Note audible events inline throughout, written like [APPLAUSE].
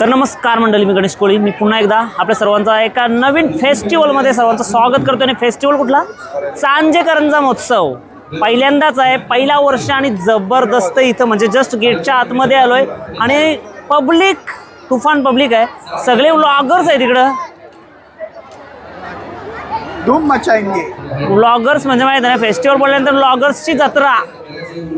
तर नमस्कार मंडळी मी गणेश कोळी. मी पुन्हा एकदा आपल्या सर्वांचा एका नवीन फेस्टिवलमध्ये सर्वांचं स्वागत करतो आणि फेस्टिवल कुठला? चांजेकरांचा महोत्सव. पहिल्यांदाच आहे. पहिला वर्ष आणि जबरदस्त इथं म्हणजे जस्ट गेटच्या आतमध्ये आलोय. आणि पब्लिक तुफान पब्लिक आहे. सगळे व्लॉगर्स आहे तिकडं धूम मचाएंगे. व्लॉगर्स म्हणजे माहिती आहे ना फेस्टिवल बोलल्यानंतर व्लॉगर्सची जत्रा.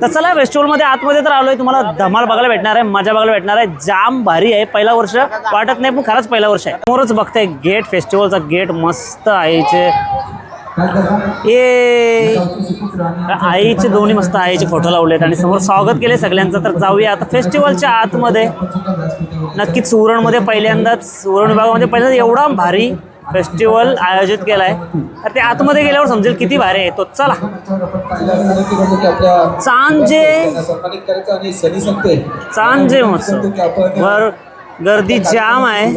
तर चला फेस्टिवलमध्ये आतमध्ये तर आलोय. तुम्हाला धमाल बघायला भेटणार आहे मजा बघायला भेटणार आहे. जाम भारी आहे. पहिला वर्ष वाटत नाही पण खरंच पहिला वर्ष आहे. समोरच बघताय गेट फेस्टिवलचा गेट मस्त आहे ए आईचे दोन्ही मस्त आईचे फोटो लावलेत आणि समोर स्वागत केले सगळ्यांचं. तर जाऊया आता फेस्टिवलच्या आतमध्ये. नक्कीच सुरणमध्ये पहिल्यांदाच सुरण विभागामध्ये पहिल्यांदा एवढा भारी फेस्टिवल आयोजित केलाय. आहे तर ते आतमध्ये गेल्यावर समजेल किती भारी आहे. तो चला. चांजे चांजे महोत्सव. वर गर्दी जाम आहे.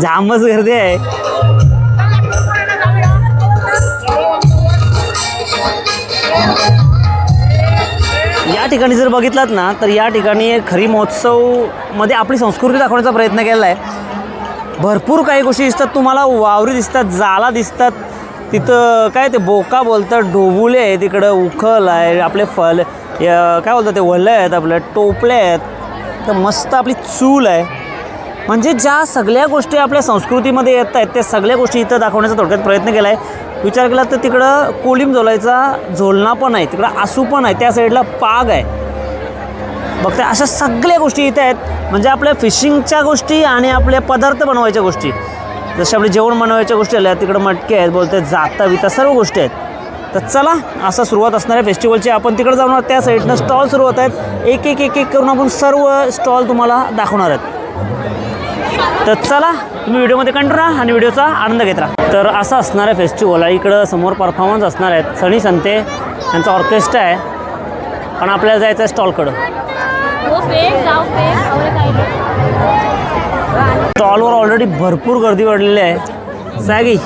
जामच गर्दी आहे. या ठिकाणी जर बघितलात ना तर या ठिकाणी खरी महोत्सवमध्ये आपली संस्कृती दाखवण्याचा प्रयत्न केला आहे भरपूर काही गोष्टी दिसतात. तुम्हाला वावरी दिसतात जाला दिसतात. तिथं काय ते बोका बोलतात ढोबुले आहे तिकडं उखल आहे आपले फल काय बोलतात ते वल्ले आहेत आपल्या टोपले आहेत. तर मस्त आपली चूल आहे. म्हणजे ज्या सगळ्या गोष्टी आपल्या संस्कृतीमध्ये येत आहेत त्या सगळ्या गोष्टी इथं दाखवण्याचा थोडक्यात प्रयत्न केला आहे विचार केला तर तिकडं कोलिम झोलायचा झोलणा पण आहे तिकडं आसू पण आहे त्या साईडला पाग आहे. बघता अशा सगळ्या गोष्टी इथे आहेत. म्हणजे आपल्या फिशिंगच्या गोष्टी आणि आपल्या पदार्थ बनवायच्या गोष्टी. जसे आपले जेवण बनवायच्या गोष्टी आल्या तिकडं मटके आहेत बोलते जाता विता सर्व गोष्टी आहेत. तर चला असं सुरुवात असणाऱ्या फेस्टिवलची आपण तिकडे जाणार त्या साईडनं स्टॉल सुरू होत आहेत. एक एक एक एक करून आपण सर्व स्टॉल तुम्हाला दाखवणार आहेत. तर चला तुम्ही व्हिडिओमध्ये कंटिन्यू राहा आणि व्हिडिओचा आनंद घेत राहा. तर असं असणाऱ्या फेस्टिवल आहे. इकडं समोर परफॉर्मन्स असणार आहेत. सनी संते यांचा ऑर्केस्ट्रा आहे. पण आपल्याला जायचं आहे स्टॉलकडं स्टॉलवर ऑलरेडी भरपूर गर्दी वाढलेली आहे. सॅगी.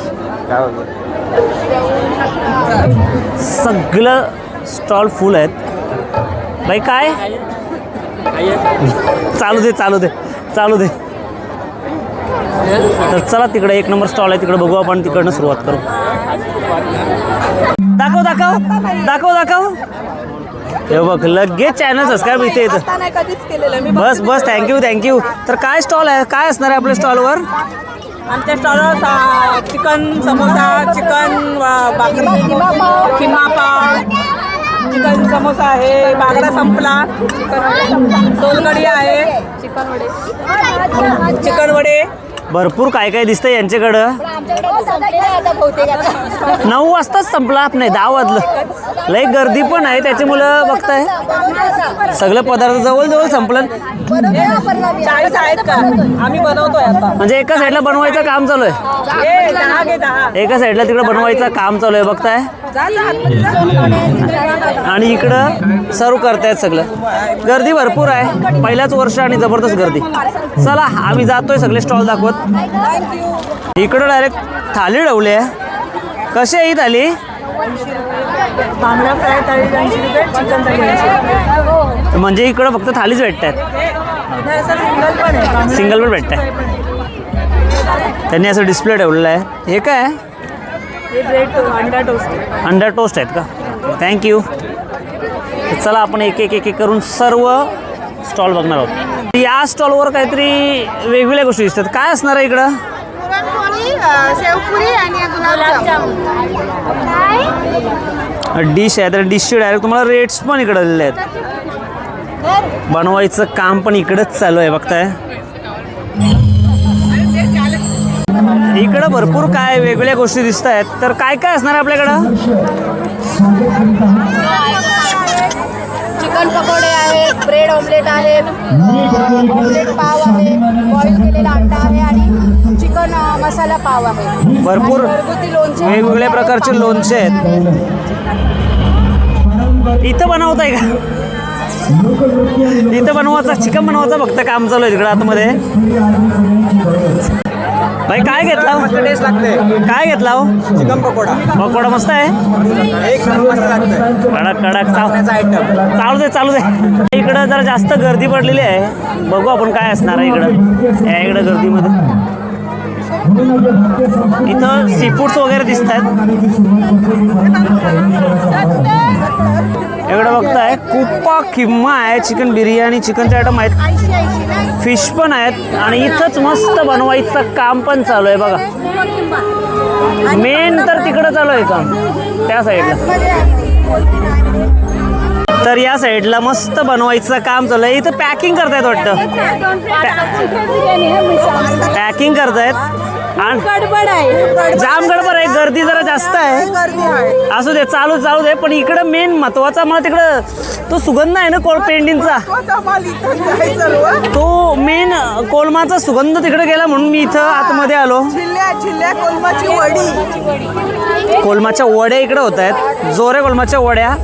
सगळं स्टॉल फुल आहेत. बाई काय? चालू दे चालू दे चालू दे. तर चला तिकडे एक नंबर स्टॉल आहे तिकडे बघू आपण तिकडनं सुरुवात करू. दाखव दाखव दाखव दाखव. हे बघ लगेच चॅनल सबस्क्राईब इथे येतं. आता नाही कधीच केलेलं मी बस बस थँक्यू थँक्यू तर काय स्टॉल आहे? काय असणार आहे आपल्या स्टॉलवर आमच्या स्टॉलवर चिकन समोसा चिकन भाकरी खिमा पाव चिकन समोसा आहे बागडा संपला. सोलकढी आहे. चिकन वडे. चिकन वडे भरपूर काय काय दिसतंय यांच्याकडं? नऊ वाजताच संपला नाही दहा वाजलं. लई गर्दी पण आहे त्याच्यामुळं बघताय. सगळे पदार्थ जवळ जवळ संपलं. चाळीस आहेत का? आम्ही बनवतोय आता. म्हणजे एका साईडला बनवायचं काम चालू आहे. एका साईडला तिकडे बनवायचं काम चालू आहे बघताय. आणि इकडं सर्व करतायत सगळं. गर्दी भरपूर आहे. पहिल्याच वर्ष आणि जबरदस्त गर्दी. चला आम्ही जातोय सगळे स्टॉल दाखवत. इकडं डायरेक्ट थाली ठेवली आहे. कशी आहे ही थाली? म्हणजे इकडं फक्त थालीच असं सिंगल पण आहे. पण भेटतंय त्यांनी असं डिस्प्ले ठेवलेलं आहे. हे काय? अंडा टोस्ट. अंडर टोस्ट आहेत का? थँक्यू चला आपण एक एक एक एक करून सर्व स्टॉल बघणार आहोत. या स्टॉलवर काहीतरी वेगवेगळ्या गोष्टी दिसतात. काय असणार आहे इकडं? डिश आहे. तर डिशचे डायरेक्ट तुम्हाला रेट्स पण इकडे दिलेले आहेत. बनवायचं काम पण इकडंच चालू आहे बघताय. इकडं भरपूर काय वेगवेगळ्या गोष्टी दिसत आहेत. तर काय काय असणार आहे आपल्याकडं? चिकन पकोडे आहेत ब्रेड ऑमलेट आहेत ऑमलेट पाव आहे बॉईल केलेला अंडा आहे आणि चिकन मसाला पाव आहे. भरपूर घरगुती लोणचे वेगवेगळ्या प्रकारचे लोणचे आहेत. इथं बनवताय का? इथं बनवायचं चिकन बनवायचं फक्त काम चालू आहे तिकडं आतमध्ये. भाई काय घेतला? हो? टेस्ट लागते. काय घेतला हो? चिकन पकोडा. पकोडा मस्त आहे? एक नंबर मस्त लागते कडक कडक. चाव आयटम चालू दे चालू दे. इकडं जरा जास्त गर्दी पडलेली आहे. बघू आपण काय असणार आहे इकडं. या इकडं गर्दीमध्ये. इथं सी फूड्स वगैरे दिसत आहेत इकडं बघताय कुप्पा किम्मा आहे चिकन बिर्याणी चिकनचे आयटम आहेत. फिश पण आहेत आणि इथंच मस्त बनवायचं काम पण चालू आहे बघा. मेन तर तिकडं चालू आहे काम त्या साईडला तर या साईडला मस्त बनवायचं काम चालू आहे. इथं पॅकिंग करतायत वाटतं. पॅकिंग करतायत. आणि गडबड आहे. जाम गडबड आहे. गर्दी जरा जास्त आहे. असू दे चालू चालू दे. पण इकडं मेन महत्त्वाचा मला तिकडं तो सुगंध आहे ना कोल पेंडिंगचा? तो मेन कोलमाचा सुगंध तिकडे गेला म्हणून मी इथं आतमध्ये आलो. कोलमाची वडी. कोलमाच्या वड्या इकडे होत आहेत. जोरे कोलमाच्या वड्या.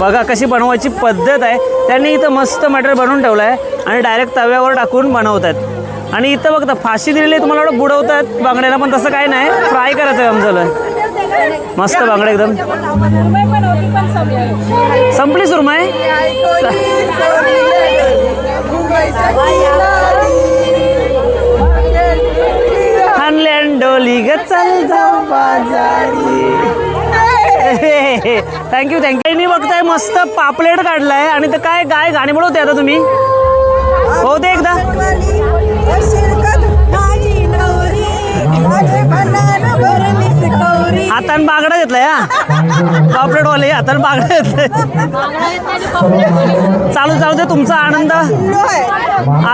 बघा कशी बनवायची पद्धत आहे. त्यांनी इथं मस्त मटेरियल बनवून ठेवलं आहे आणि डायरेक्ट तव्यावर टाकून बनवत आहेत. आणि इथं बघता फाशी दिलेली तुम्हाला एवढं बुडवतात. बांगड्याला पण तसं काय नाही. फ्राय करायचं आमचं मस्त बांगडे एकदम. संपली सुरमय डोली ग चल थँक्यू थँक्यू मी बघताय मस्त पापलेट काढलाय. आणि तर काय गाय गाणी बोलवते आता तुम्ही? हो ते एकदा? Gracias. हातान बागडा घेतलाय हा. पापलेट वाले हातान बागडा घेतलाय. चालू चालू दे तुमचा आनंद.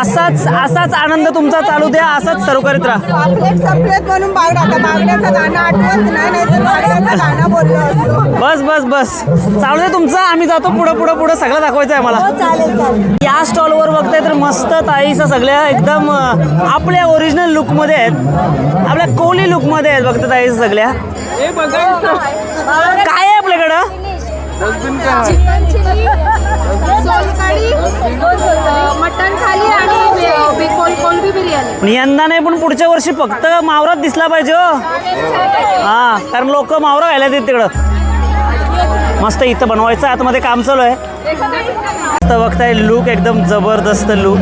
असाच असाच आनंद तुमचा चालू द्या असाच सर्व करीत राहा. पापलेट सपलेट म्हणून बागडा आता बागड्याचं गाणं आठवत नाही नाही तर बागड्याचं गाणं बोललो असतो. बस बस बस. चालू दे तुमचं आम्ही जातो पुढं पुढं पुढं. सगळं दाखवायचं आहे मला चालेल चालेल. या स्टॉलवर बघताय तर मस्त ताईसा सगळ्या एकदम अं, आपल्या ओरिजिनल लुकमध्ये आहेत. आपल्या कोहली लुकमध्ये आहेत बघता ताईसा सगळ्या. काय आहे आपल्याकडं? मटन थाली आणि बे- कोल कोलबी बिर्याणी पण यंदा नाही पण पुढच्या वर्षी फक्त मावरात दिसला पाहिजे हो. हा कारण लोक मावरा घ्यायला येतात तिकडं. मस्त इथं बनवायचं आतमध्ये काम चालू आहे. मस्त बघताय लुक एकदम जबरदस्त लुक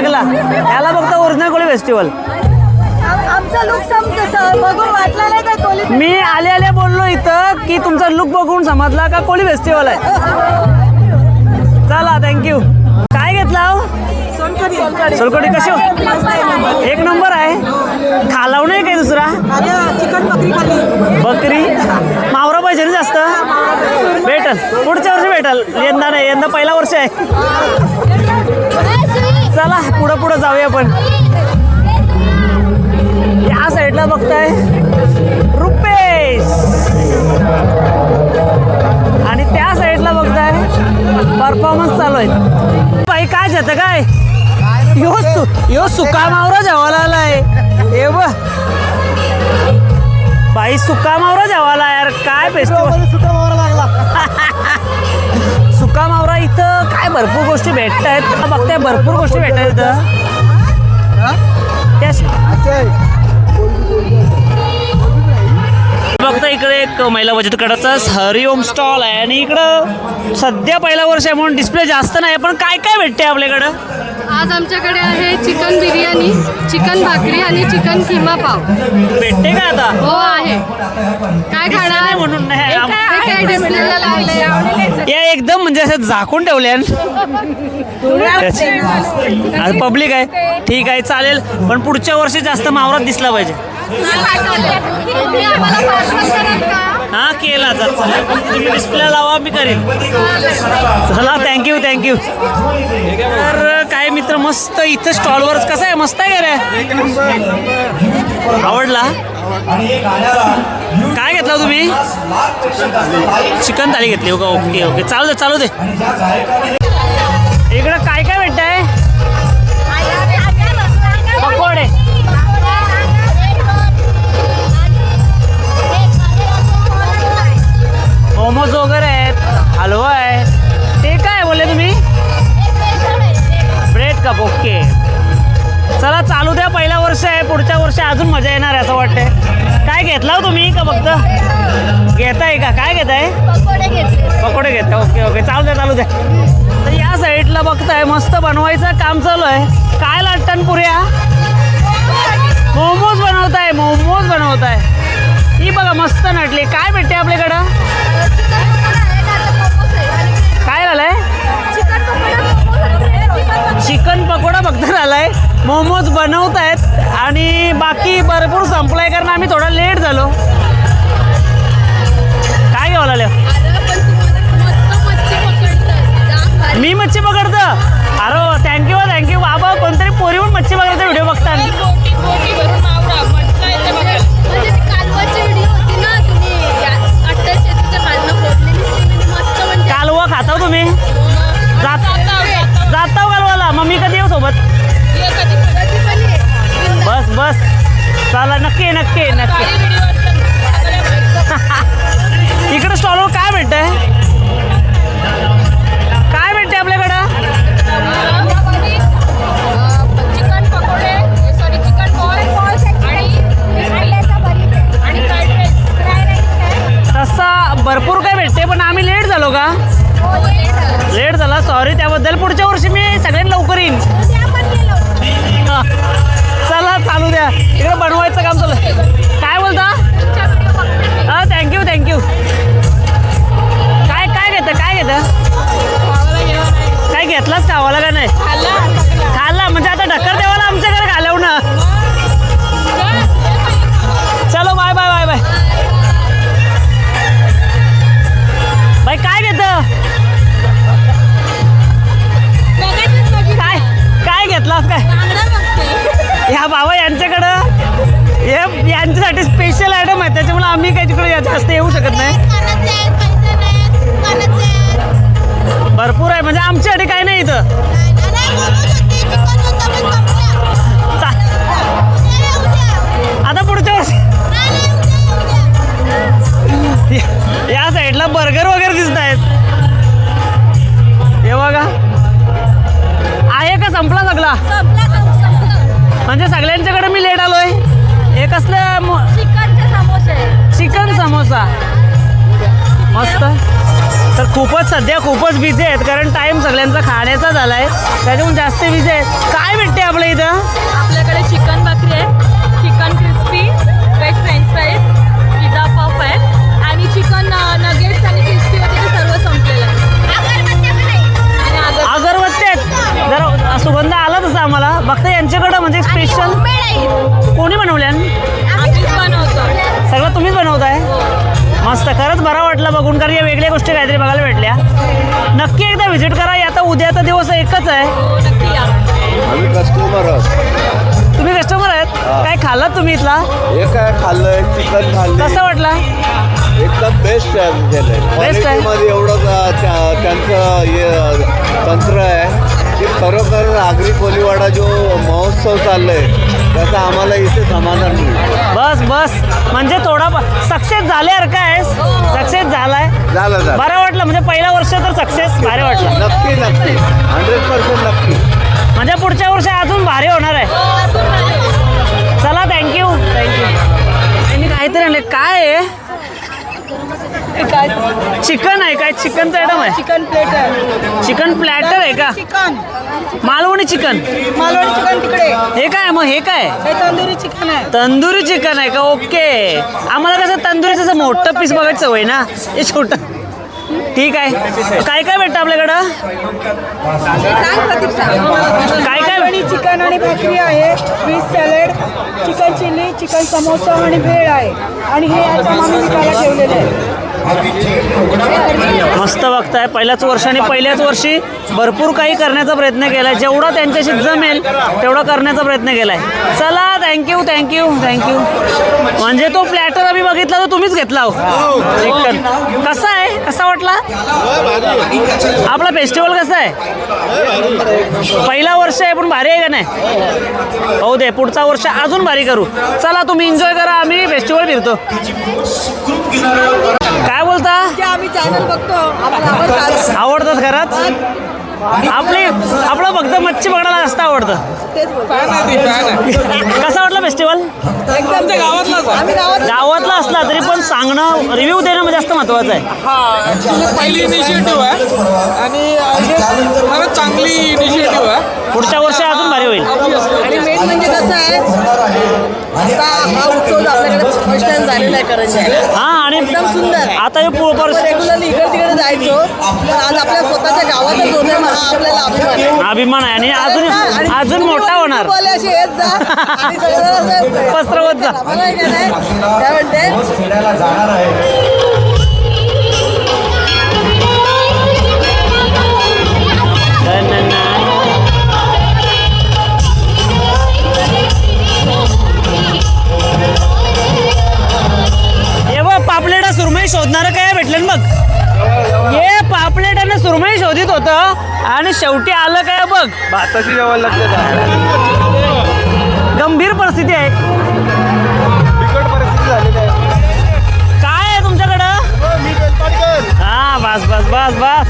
लागला. याला फक्त ओरिजिनल कोळी फेस्टिवल आमचा लुक समजं बघून वाटला नाही काय कोली मी आले आले बोललो इथं की तुमचा लुक बघून समजला का कोळी फेस्टिवल आहे? चला थँक्यू काय घेतला हो? सोलकडी कशी हो? एक नंबर आहे. खालाव नाही काही दुसरा? चिकन बकरी. खाली बकरी मावरा पाहिजे ना जास्त. भेटल. पुढच्या वर्षी भेटल. यंदा नाही यंदा पहिला वर्ष आहे. चला पुढं पुढं जाऊया आपण. या साईडला बघताय. रुपेश. आणि त्या साईडला बघताय परफॉर्मन्स चालू आहे. बाई काय जातं काय? यो सु यो सुका मावरा जेवायला आलाय. ए ब. बाई सुका मावरा जेवायला यार काय फेस्टिवल सुका [LAUGHS] मावरा इथं काय भरपूर गोष्टी भेटत आहेत बघताय भरपूर गोष्टी भेटत आहेत बघता इकडे एक महिला बचत गटाचा हरिओम स्टॉल आहे. आणि इकडं सध्या पहिला वर्ष आहे म्हणून डिस्प्ले जास्त नाही पण काय काय भेटते आपल्याकडं? आज आमच्याकडे आहे चिकन बिर्याणी चिकन भाकरी आणि चिकन किमा पाव. भेटते का आता? हो आहे. काय खाणार? म्हणून. नाही आम- काय काय डिस्प्लेला लागले या एकदम म्हणजे असं झाकून ठेवले पब्लिक आहे. ठीक आहे चालेल. पण पुढच्या वर्षी जास्त मावरात दिसला पाहिजे. हा केला तुम्ही डिस्प्ले लावा मी करेन. चला थँक्यू थँक्यू तर काय मित्र मस्त इथं स्टॉलवर कसं आहे? मस्त आहे का रे? आवडला? काय घेतला तुम्ही? चिकन थाळी घेतली. Okay okay okay. चालू दे चालू दे. इकडं काय काय भेटत आहे मोमोज वगैरे आहेत. हलवा वर्ष आहे पुढच्या वर्षी अजून मजा येणार आहे असं वाटतंय. काय घेतला हो तुम्ही का फक्त? घेताय का? काय घेताय? पकोडे घेता ओके ओके. चालू द्या चालू द्या. तर या साईडला बघताय मस्त बनवायचं काम चालू आहे. काय लाटण पुऱ्या? मोमोज बनवताय मोमोज बनवताय. ही बघा मस्त नटली. काय भेटते आपल्याकडं? काय झालंय? चिकन पकोडा फक्त झालाय. मोमोज बनवतायत आणि बाकी भरपूर संपलाय कारण आम्ही थोडा लेट झालो. काय घ्यावं लागलं मी मच्छी पकडतो. अरे थँक्यू थँक्यू बाबा कोणतरी पोरीहून मच्छी पकडायचा व्हिडिओ बघता कालवा खाता हो तुम्ही जात जाता हो कालवाला. मग मी कधी येऊ सोबत? बस. बस चला नक्की नक्की नक्की. [LAUGHS] इकडे स्टॉलवर काय भेटतंय? काय ह्या बाबा यांच्याकडं हे यांच्यासाठी स्पेशल आयटम आहे. त्याच्यामुळे आम्ही काही तिकडे जास्त येऊ शकत नाही. भरपूर आहे. म्हणजे आमच्यासाठी काही नाही इथं. चा- आता पुढच्या वर्षी या- या साईडला बर्गर वगैरे दिसत आहेत. हे बघा. आहे का? संपला सगळा? म्हणजे सगळ्यांच्याकडे मी लेट आलोय. हे कसलं चिकनचे समोसे. चिकन समोसा. मस्त. तर खूपच सध्या खूपच बिझी आहेत कारण टाईम सगळ्यांचा खाण्याचा झाला आहे त्याच्याहून जास्त बिझी आहेत. काय भेटते आपल्या इथं? आपल्याकडे चिकन भाकरी आहे. Chicken crispy veg french fries pizza puff आहे. आणि चिकन नगेट्स आणि जरा सुगंध आला तसा आम्हाला. फक्त यांच्याकडं म्हणजे स्पेशल कोणी बनवल्या? आम्हीच बनवतो. सगळं तुम्हीच बनवताय? मस्त खरंच बरा वाटलं बघून कारण या वेगळ्या गोष्टी काहीतरी बघायला भेटल्या. नक्की एकदा व्हिजिट करा आता उद्याचा दिवस एकच आहे. हो नक्की या. आम्ही कस्टमर आहोत. तुम्ही कस्टमर आहेत? काय खाल्लात तुम्ही इथला? हे काय खाल्लंय? चिकन खाल्लं. कसं वाटला? एकदम बेस्ट आहे Best आहे. एवढं त्यांचं हे तंत्र आहे. की खरोखर आगरी कोलीवाडा जो महोत्सव चाललाय त्याचा आम्हाला इथे समाधान मिळतं बस बस. म्हणजे थोडा सक्सेस झाल्यासारखं आहे सक्सेस झालाय. झालं झालं. बरं वाटलं. म्हणजे पहिला वर्ष तर सक्सेस भारी वाटलं. नक्की नक्की. हंड्रेड पर्सेंट नक्की. म्हणजे पुढच्या वर्षी अजून भारी होणार आहे. चला थँक्यू थँक्यू काहीतरी आणले काय आहे? काय? चिकन आहे काय? चिकनचा आयटम आहे? चिकन प्लेट आहे. चिकन प्लॅटर आहे का? Chicken Malvani chicken Malvani chicken तिकडे. हे काय? मग हे काय? हे तंदुरी चिकन आहे. तंदुरी चिकन आहे का? ओके. आम्हाला कसं तंदुरीचं असं मोठं पीस बघायचं सवय ना? हे छोटं. ठीक आहे. काय काय भेटतं आपल्याकडं? काय काय? मालवणी चिकन आणि भाकरी आहे. Fish salad chicken chilli chicken samosa आणि भेळ आहे. आणि हे आयटम आम्ही विकायला ठेवलेले आहे. मस्त बघताय. पहिल्याच वर्षी आणि पहिल्याच वर्षी भरपूर काही करण्याचा प्रयत्न केलाय. जेवढा त्यांच्याशी जमेल तेवढा करण्याचा प्रयत्न केलाय. चला थँक्यू थँक्यू थँक्यू म्हणजे तो प्लॅटर आम्ही बघितला तर तुम्हीच घेतला हो. कसा आहे? कसा वाटला? आपला फेस्टिवल कसा आहे? पहिला वर्ष आहे पण भारी आहे का नाही? हो दे पुढचा वर्ष अजून भारी करू. चला तुम्ही एन्जॉय करा आम्ही फेस्टिवल फिरतो. बोलता जे आम्ही चॅनल बघतो. आम्हाला आवडतात घरात? आपली आपलं फक्त मच्छी पकडायला जास्त आवडतं. कसं वाटलं फेस्टिवल गावातला असला तरी पण सांगणं रिव्ह्यू देणं जास्त महत्वाचं आहे. हा. पहिली इनिशिएटिव्ह आहे. आणि खरंच चांगली इनिशिएटिव्ह आहे. पुढच्या वर्षी अजून भारी होईल. आणि मेन म्हणजे कसं आहे आता हा उत्सव जो आपल्याकडे फर्स्ट टाइम झालेला आहे करंजा हा आणि एकदम सुंदर. आता हे आपण रेग्युलरली इकडे तिकडे जायचो. पण आज आपल्या स्वतःच्या हा आपल्याला अभिमान आहे. अभिमान आहे. आणि आणि अजून अजून तुम्ही मोठा होणार. बोले असे येत जा. आणि सगळं असं पसरवत जा. आम्हाला काय नाही. काय म्हणते जाणार आहे सुरमई शोधणार काय भेटलं ना बघ ये पापलेटानं सुरमई शोधित होतं आणि शेवटी आलं काय बघ? भाताशी जेवायला लागते गंभीर परिस्थिती आहे. बिकट परिस्थिती झालेली आहे. काय आहे तुमच्याकडं? हा बस बस बस बस.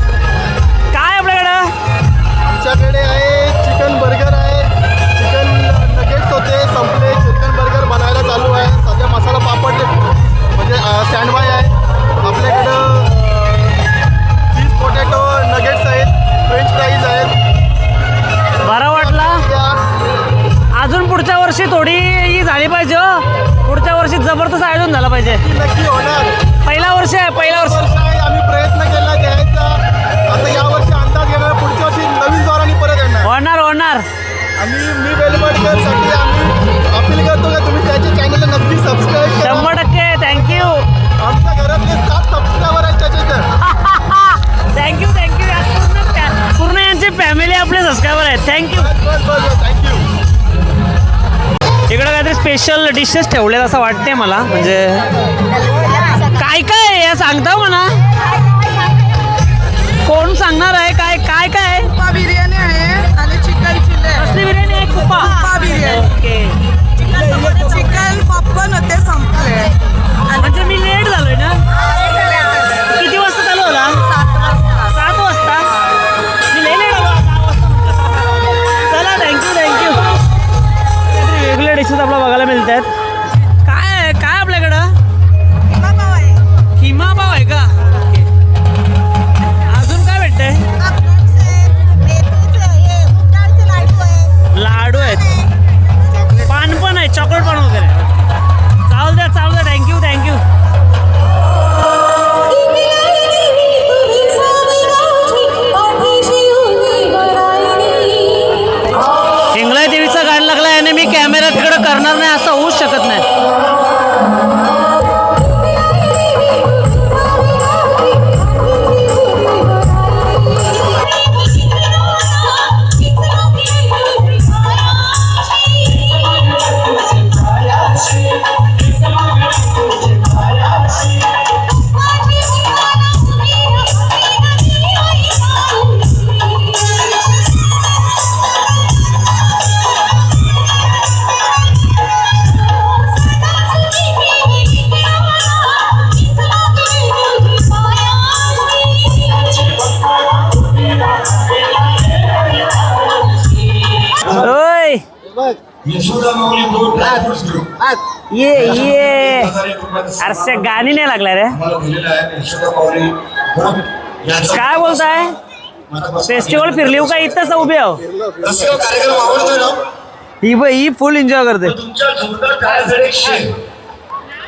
आहेत थँक्यू इकडं काहीतरी स्पेशल डिशेस ठेवलेत असं वाटते मला. म्हणजे काय काय आहे या सांगता म्हणा कोण सांगणार आहे? काय काय काय आहे? बिर्याणी आहे आणि चिकन चिल्ली. आहे बिर्याणी आहे? कुप्पा बिर्याणी. ओके. चिकन पॉपकॉर्न होते संपले. म्हणजे मी लेट झालोय ना? सुद्धा आपल्याला बघायला मिळत आहेत अरे गाणी नाही लागलाय रे. काय बोलताय? फेस्टिवल फिरली हो का? इथंच उभे आहो. कार्यक्रम आवडतोय ना? ही बाई ही फुल एन्जॉय करते.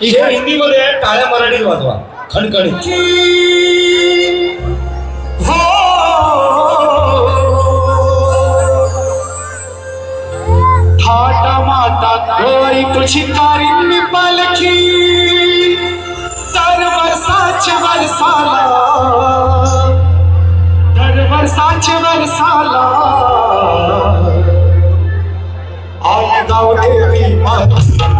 हे टाळ्या मराठीत वाजवा खणखणीत. थाटा माटा गोरी तुझी तारींनी पालखी? वर्षाच्या वर्षाला दर वर्षाच्या वर्षाला आई गाव देवी माती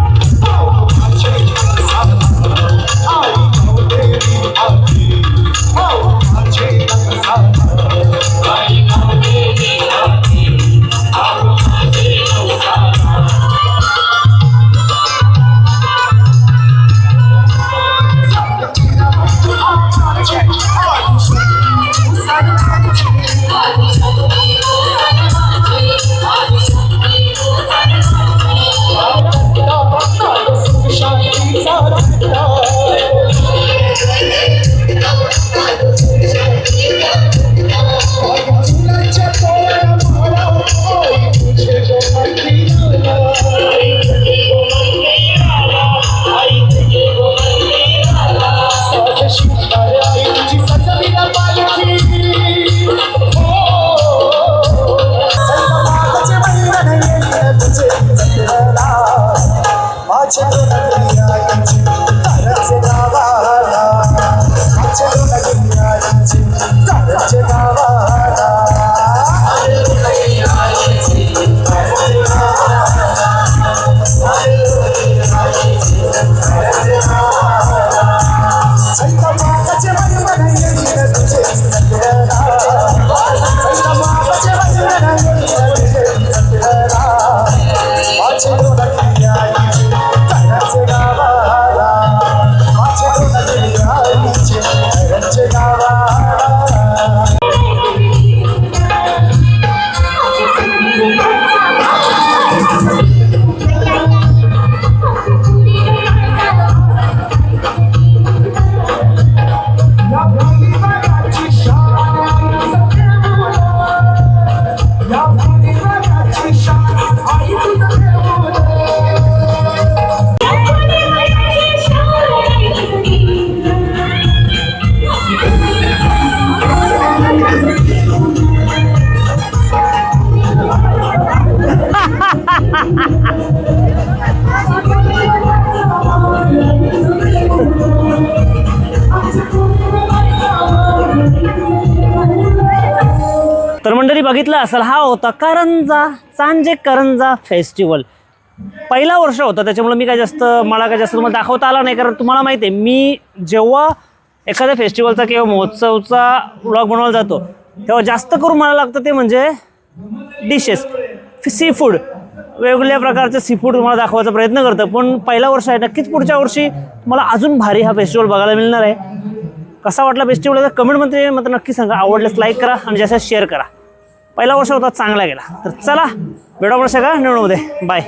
बघितलं असेल हा होता करंजा चांजे करंजा फेस्टिवल पहिला वर्ष होता त्याच्यामुळे मी काय जास्त मला काय जास्त तुम्हाला दाखवता आला नाही कारण तुम्हाला माहिती आहे मी जेव्हा एखाद्या फेस्टिवलचा किंवा महोत्सवचा व्लॉग बनवायला जातो तेव्हा जास्त करून मला लागतं ते म्हणजे डिशेस सी फूड वेगवेगळ्या प्रकारचे सी फूड तुम्हाला दाखवायचा प्रयत्न करतं पण पहिला वर्ष आहे नक्कीच पुढच्या वर्षी तुम्हाला अजून भारी हा फेस्टिवल बघायला मिळणार आहे. कसा वाटला फेस्टिवल कमेंटमध्ये मात्र नक्की सांगा आवडल्यास लाईक करा आणि जास्त शेअर करा. पहिला वर्ष होता चांगला गेला. तर चला भेटा आपण सगळ्या निवडमध्ये बाय